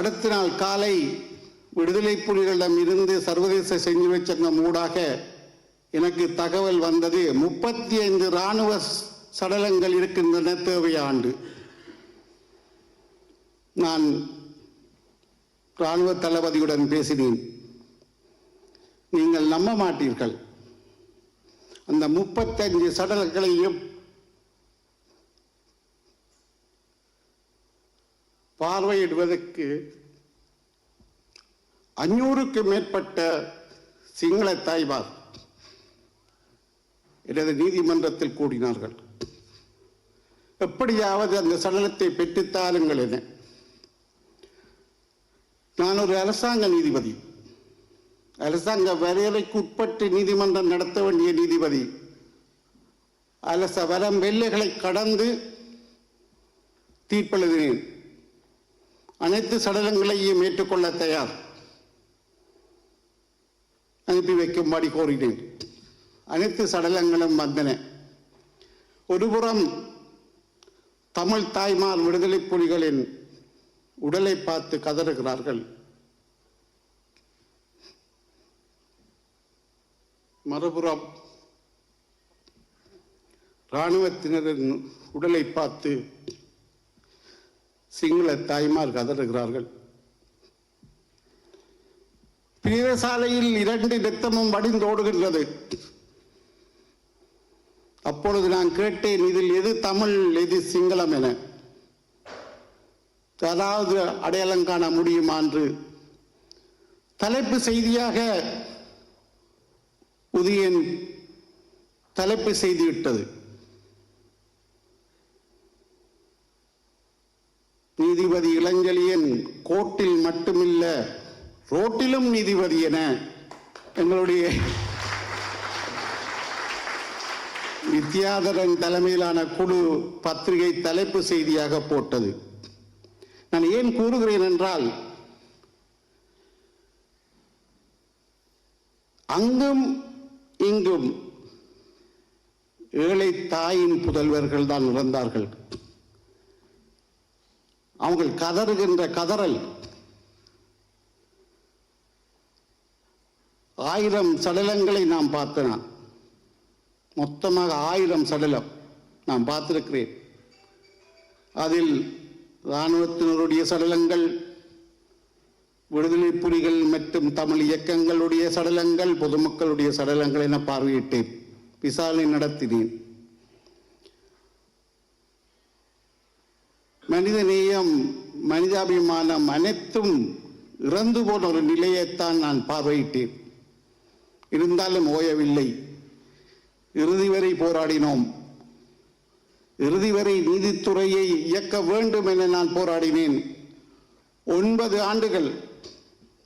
அடுத்த நாள் காலை விடுதலை புலிகளிடம் இருந்து சர்வதேச செஞ்சிலுவை சங்கம் ஊடாக எனக்கு தகவல் வந்தது முப்பத்தி ஐந்து இராணுவ சடலங்கள் இருக்கின்றன தேவையாண்டு நான் இராணுவ தளபதியுடன் பேசினேன். நீங்கள் நம்ப மாட்டீர்கள். அந்த முப்பத்தஞ்சு சடலங்களையும் பார்வையிடுவதற்கு அஞ்சூறுக்கு மேற்பட்ட சிங்கள தாய்வார் எனது நீதிமன்றத்தில் கூடினார்கள். எப்படியாவது அந்த சடலத்தை பெற்றுத்தாருங்கள் என. நான் ஒரு அரசாங்க நீதிபதி. அரசாங்க வரையறைக்கு உட்பட்டு நீதிமன்றம் நடத்த வேண்டிய நீதிபதி. அரச வரம் வெல்லைகளை கடந்து தீர்ப்பெழுதினேன். அனைத்து சடலங்களையும் ஏற்றுக்கொள்ள தயார். அனுப்பி வைக்கும்படி கோரினேன் அனைத்து சடலங்களும் வந்தன. ஒருபுறம் தமிழ் தாய்மார் விடுதலை புலிகளின் உடலை பார்த்து கதறுகிறார்கள். மறுபுறம் இராணுவத்தினரின் உடலை பார்த்து சிங்கள தாய்மார் கதறுகிறார்கள். பிரேசாலையில் இரண்டு நித்தமும் வடிந்தோடுகின்றது அப்பொழுது நான் கேட்டேன் இதில் எது தமிழ் எது சிங்களம் என? அதாவது அடையாளம் காண முடியுமா? என்று தலைப்பு செய்தியாக உதயன் தலைப்பு செய்திவிட்டது நீதிபதி இளஞ்செழியன் கோர்ட்டில் மட்டுமில்ல ரோட்டிலும் நீதிபதி என எங்களுடைய வித்யாதரன் தலைமையிலான குழு பத்திரிகை தலைப்பு செய்தியாக போட்டது. நான் ஏன் கூறுகிறேன் என்றால் அங்கும் இங்கும் ஏழை தாயின் புதல்வர்கள் தான் இறந்தார்கள். அவங்கள் கதறுகின்ற கதறல். ஆயிரம் சடலங்களை நாம் பார்த்தேன் மொத்தமாக ஆயிரம் சடலம் நான் பார்த்திருக்கிறேன். அதில் இராணுவத்தினருடைய சடலங்கள் விடுதலை புலிகள் மற்றும் தமிழ் இயக்கங்களுடைய சடலங்கள் பொதுமக்களுடைய சடலங்கள் என பார்வையிட்டேன். விசாரணை நடத்தினேன். மனிதநேயம் மனிதாபிமானம் அனைத்தும் இறந்து போன ஒரு நிலையைத்தான் நான் பார்வையிட்டேன். இருந்தாலும் ஓயவில்லை. இறுதி வரை போராடினோம். இறுதி வரை நீதித்துறையை இயக்க வேண்டும் என நான் போராடினேன். ஒன்பது ஆண்டுகள்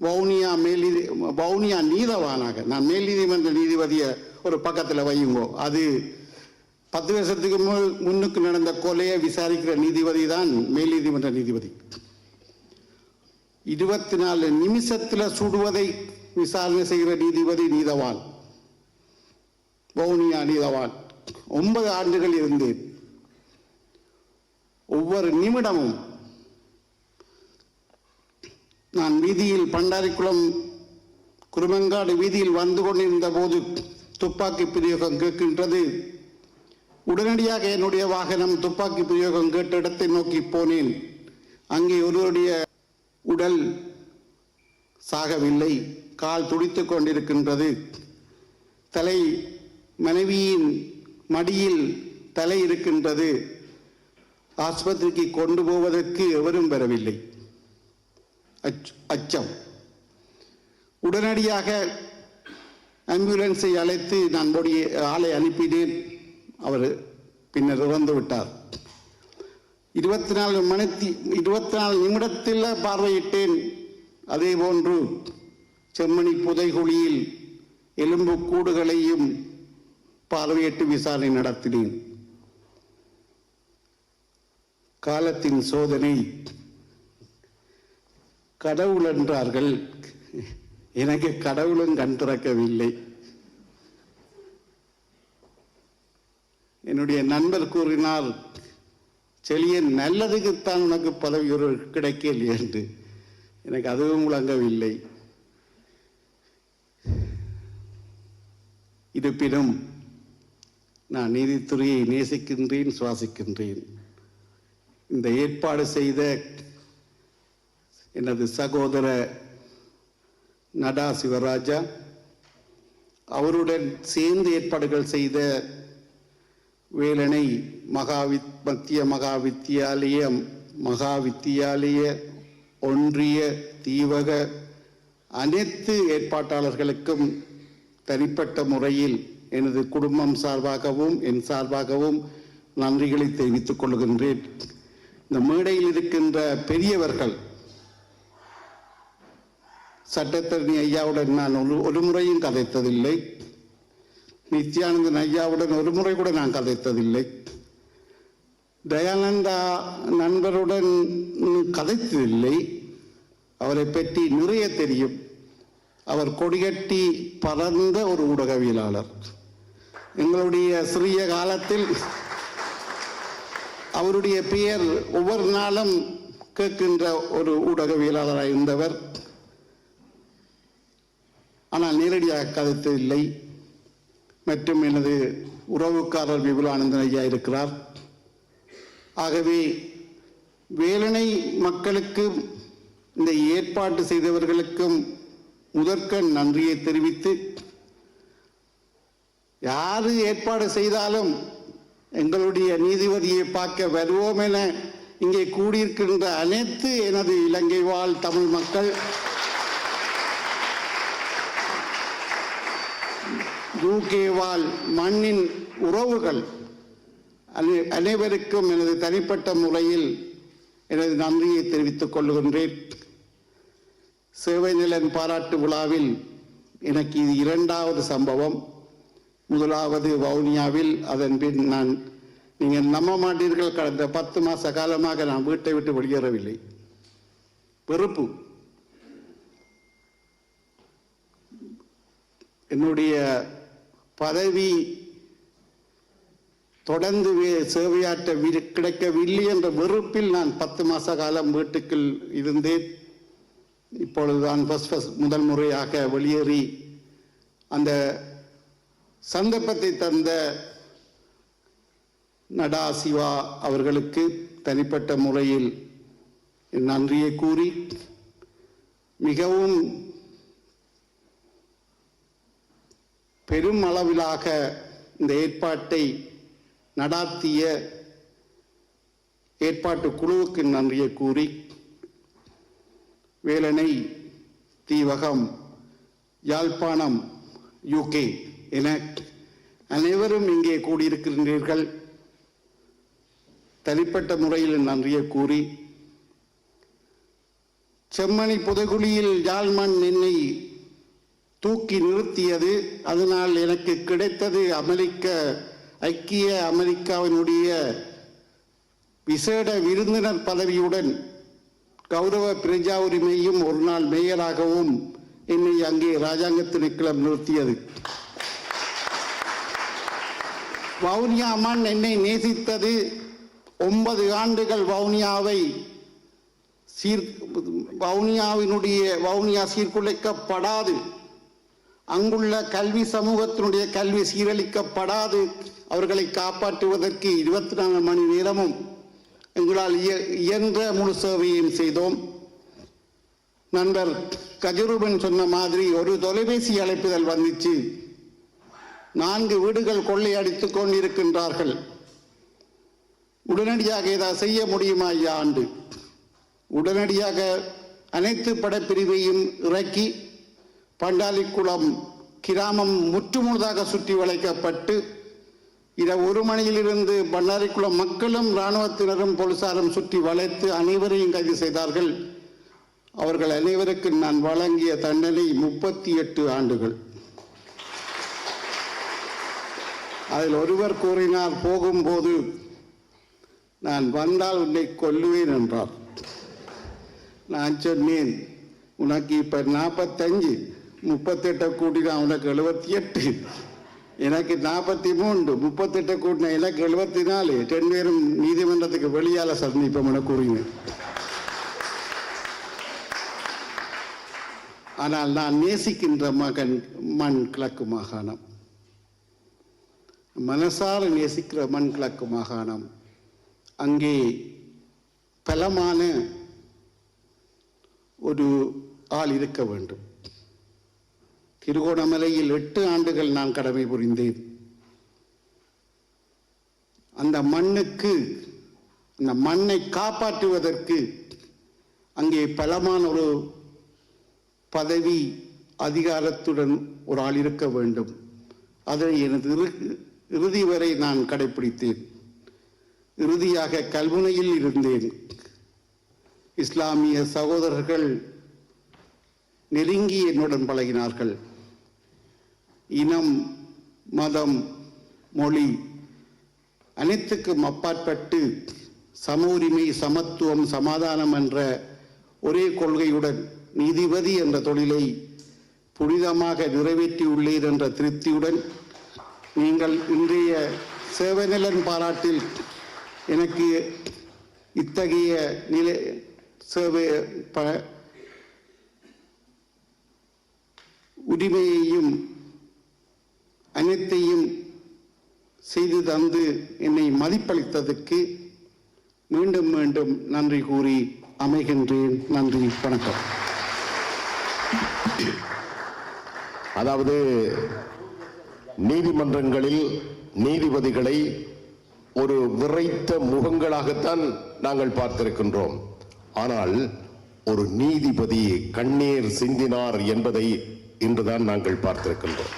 வவுனியா மேல் வவுனியா நீதவானாக நான் மேல் நீதிமன்ற நீதிபதியை ஒரு பக்கத்தில் வையுங்கோ அது பத்து வருஷத்துக்கு முன் முன்னுக்கு நடந்த கொலையை விசாரிக்கிற நீதிபதி தான் மேல் நீதிமன்ற நீதிபதி. இருபத்தி நாலு நிமிஷத்தில் சுடுவதை விசாரணை செய்கிற நீதிபதி நீதவான். வவுனியா நீதவான். ஒன்பது ஆண்டுகள் இருந்தேன் ஒவ்வொரு நிமிடமும் நான் வீதியில் பண்டாரிக்குளம் குருமங்காடு வீதியில் வந்து கொண்டிருந்த போது துப்பாக்கி பிரயோகம் கேட்கின்றது. உடனடியாக என்னுடைய வாகனம் துப்பாக்கி பிரயோகம் கேட்ட இடத்தை நோக்கி போனேன். அங்கே ஒருவருடைய உடல் சாகவில்லை. கால் துடித்து கொண்டிருக்கின்றது. தலை மனைவியின் மடியில் தலை இருக்கின்றது. ஆஸ்பத்திரிக்கு கொண்டு போவதற்கு எவரும் வரவில்லை. அச்- அச்சம். உடனடியாக ஆம்புலன்ஸை அழைத்து நான் ஆளை அனுப்பினேன். அவர் பின்னர் இறந்து விட்டார். இருபத்தி நாலு மணித்தி இருபத்தி நாலு நிமிடத்தில் பார்வையிட்டேன். அதே போன்று செம்மணி புதைகுழியில் எலும்பு கூடுகளையும் பார்வையிட்டு விசாரணை நடத்தினேன். காலத்தின் சோதனை கடவுள் என்றார்கள். எனக்கு கடவுளும் கண் திறக்கவில்லை. என்னுடைய நண்பர் கூறினால் செழியன் நல்லதுக்குத்தான் உனக்கு பதவி ஒரு கிடைக்கல என்று. எனக்கு அதுவும் விளங்கவில்லை. இருப்பினும் நான் நீதித்துறையை நேசிக்கின்றேன் சுவாசிக்கின்றேன். இந்த ஏற்பாடு செய்த எனது சகோதர நடா சிவராஜா அவருடன் சேர்ந்து ஏற்பாடுகள் செய்த வேலனை மகாவித் மத்திய மகாவித்தியாலய மகாவித்தியாலய மகா வித்தியாலய ஒன்றிய தீவக அனைத்து ஏற்பாட்டாளர்களுக்கும் தனிப்பட்ட முறையில் எனது குடும்பம் சார்பாகவும் என் சார்பாகவும் நன்றிகளை தெரிவித்துக் கொள்கின்றேன். இந்த மேடையில் இருக்கின்ற பெரியவர்கள் சட்டத்தரணி ஐயாவுடன் நான் ஒரு ஒரு முறையும் கதைத்ததில்லை. நித்யானந்தன் ஐயாவுடன் ஒரு முறை கூட நான் கதைத்ததில்லை. தயானந்தா நண்பருடன் கதைத்ததில்லை. அவரை பற்றி நிறைய தெரியும். அவர் கொடிகட்டி பறந்த ஒரு ஊடகவியலாளர். எங்களுடைய சிறிய காலத்தில் அவருடைய பெயர் ஒவ்வொரு நாளும் கேட்கின்ற ஒரு ஊடகவியலாளராக இருந்தவர். ஆனால் நேரடியாக கதைத்ததில்லை. மற்றும் எனது உறவுக்காரர் விபுலானந்தன் ஐயா இருக்கிறார். ஆகவே வேலனை மக்களுக்கும் இந்த ஏற்பாட்டு செய்தவர்களுக்கும் முதற்க நன்றியை தெரிவித்து யாரு ஏற்பாடு செய்தாலும் எங்களுடைய நீதிபதியை பார்க்க வருவோம் என இங்கே கூடியிருக்கின்ற அனைத்து எனது இலங்கை வாழ் தமிழ் மக்கள் யூகேவால் மண்ணின் உறவுகள் அனை- அனைவருக்கும் எனது தனிப்பட்ட முறையில் எனது நன்றியை தெரிவித்துக் கொள்கின்றேன். சேவை நிலன் பாராட்டு விழாவில் எனக்கு இது இரண்டாவது சம்பவம். முதலாவது வவுனியாவில் அதன் பின் நான் நீங்கள் நம்ப மாட்டீர்கள். கடந்த பத்து மாத காலமாக நான் வீட்டை விட்டு வெளியேறவில்லை. வெறுப்பு. என்னுடைய பதவி தொடர்ந்து வே- சேவையாற்ற கிடைக்கவில்லை என்ற வெறுப்பில் நான் பத்து மாச காலம் வீட்டுக்குள் இருந்தேன். இப்பொழுதுதான் ஃபஸ்ட் ஃபஸ்ட் முதல் முறையாக வெளியேறி அந்த சந்தர்ப்பத்தை தந்த நடா சிவா அவர்களுக்கு தனிப்பட்ட முறையில் நன்றியை கூறி மிகவும் பெரும் அளவிலாக இந்த ஏற்பாட்டை நடாத்திய ஏற்பாட்டு குழுவுக்கு நன்றியை கூறி வேலனை தீவகம் யாழ்ப்பாணம் யூகே என அனைவரும் இங்கே கூடியிருக்கின்றீர்கள். தனிப்பட்ட முறையில் நன்றியை கூறி செம்மணி புதகுழியில் யாழ்மண் என்னை தூக்கி நிறுத்தியது. அதனால் எனக்கு கிடைத்தது அமெரிக்க ஐக்கிய அமெரிக்காவினுடைய விசேட விருந்தினர் பதவியுடன் கௌரவ பிரஜா உரிமையும் ஒரு நாள் மேயராகவும் என்னை அங்கே ராஜாங்க திணைக்களம் நிறுத்தியது. வவுனியா அம்மன் என்னை நேசித்தது. ஒன்பது ஆண்டுகள் வவுனியாவை சீர் வவுனியாவினுடைய வவுனியா சீர்குலைக்கப்படாது. அங்குள்ள கல்வி சமூகத்தினுடைய கல்வி சீரழிக்கப்படாது. அவர்களை காப்பாற்றுவதற்கு இருபத்தி நாலு மணி நேரமும் எங்களால் இய- இயன்ற முழு சேவையும் செய்தோம். நண்பர் கஜரூபன் சொன்ன மாதிரி ஒரு தொலைபேசி அழைப்புதல் வந்துச்சு. நான்கு வீடுகள் கொள்ளையடித்து கொண்டிருக்கின்றார்கள். உடனடியாக ஏதாவது செய்ய முடியுமா ஐயா? ஆண்டு உடனடியாக அனைத்து படப்பிரிவையும் இறக்கி பண்டாலிக்குளம் கிராமம் முற்றுமுழுதாக சுற்றி வளைக்கப்பட்டு இரவு ஒரு மணியிலிருந்து பண்டாரிக்குளம் மக்களும் இராணுவத்தினரும் போலீசாரும் சுற்றி வளைத்து அனைவரையும் கைது செய்தார்கள். அவர்கள் அனைவருக்கும் நான் வழங்கிய தண்டனை முப்பத்தி எட்டு ஆண்டுகள். அதில் ஒருவர் கூறினார் போகும்போது நான் வந்தால் உன்னை கொல்லுவேன் என்றார். நான் சொன்னேன் உனக்கு இப்போ நாற்பத்தஞ்சு முப்பத்தெட்டை கூட்டினா அவனுக்கு எழுபத்தி எட்டு. எனக்கு நாற்பத்தி மூன்று முப்பத்தெட்டை கூட்டினா எனக்கு எழுபத்தி நாலு. ரெண்டு பேரும் நீதிமன்றத்துக்கு வெளியால சந்திப்போம் என கூறினேன். ஆனால் நான் நேசிக்கின்ற மகன் மண் கிழக்கு மாகாணம். மனசார நேசிக்கிற மண் கிழக்கு மாகாணம். அங்கே பலமான ஒரு ஆள் இருக்க வேண்டும். திருகோணமலையில் எட்டு ஆண்டுகள் நான் கடமை புரிந்தேன். அந்த மண்ணுக்கு அந்த மண்ணை காப்பாற்றுவதற்கு அங்கே பலமான ஒரு பதவி அதிகாரத்துடன் ஒரு ஆள் இருக்க வேண்டும். அதை எனது இறு- இறுதி வரை நான் கடைபிடித்தேன் இறுதியாக கல்முனையில் இருந்தேன். இஸ்லாமிய சகோதரர்கள் நெருங்கி என்னுடன் பழகினார்கள். இனம் மதம் மொழி அனைத்துக்கும் அப்பாற்பட்டு சம உரிமை சமத்துவம் சமாதானம் என்ற ஒரே கொள்கையுடன் நீதிபதி என்ற தொழிலை புனிதமாக நிறைவேற்றியுள்ளீர் என்ற திருப்தியுடன் நீங்கள் இன்றைய சேவநலன் பாராட்டில் எனக்கு இத்தகைய நிலை சேவை ப உரிமையையும் அனைத்தையும் செய்து தந்து என்னை மதிப்பளித்ததற்கு மீண்டும் மீண்டும் நன்றி கூறி அமைகின்றேன். நன்றி வணக்கம். அதாவது நீதிமன்றங்களில் நீதிபதிகளை ஒரு விரைத்த முகங்களாகத்தான் நாங்கள் பார்த்திருக்கின்றோம். ஆனால் ஒரு நீதிபதி கண்ணீர் சிந்தினார் என்பதை இன்றுதான் நாங்கள் பார்த்திருக்கின்றோம்.